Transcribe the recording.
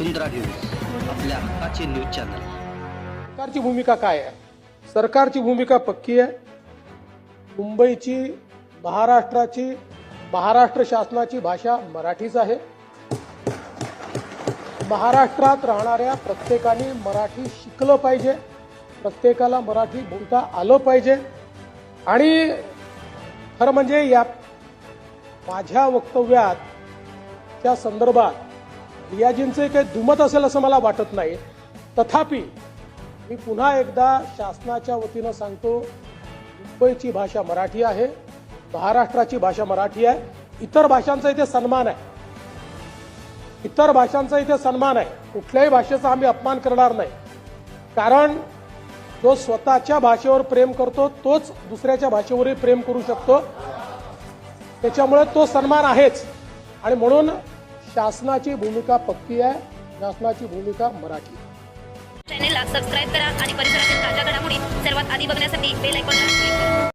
वसुंधरा news आपल्या हक्काचे news channel. सरकारची भूमिका काय आहे? सरकारची भूमिका पक्की आहे? मुंबईची महाराष्ट्राची महाराष्ट्र शासनाची भाषा मराठीच आहे. महाराष्ट्रात राहणाऱ्या प्रत्येकाने मराठी शिकलं पाहिजे. प्रत्येकाला मराठी बोलता आलं पाहिजे. आणि खरं म्हणजे या माझ्या वक्तव्यात त्या संदर्भात रियाजींचे काही दुमत असेल असं मला वाटत नाही. तथापि मी पुन्हा एकदा शासनाच्या वतीनं सांगतो मुंबईची भाषा मराठी आहे महाराष्ट्राची भाषा मराठी आहे इतर भाषांचा इथे सन्मान आहे. इतर भाषांचा इथे सन्मान आहे. कुठल्याही भाषेचा आम्ही अपमान करणार नाही. कारण जो स्वतःच्या भाषेवर प्रेम करतो तोच दुसऱ्याच्या भाषेवरही प्रेम करू शकतो. त्याच्यामुळे तो सन्मान आहेच. आणि म्हणून शासनाची भूमिका पक्की आहे शासनाची भूमिका मराठी चॅनेलला सबस्क्राईब करा आणि परिसरातील ताज्या घडामोडी सर्वात आधी बघण्यासाठी बेल आयकॉनला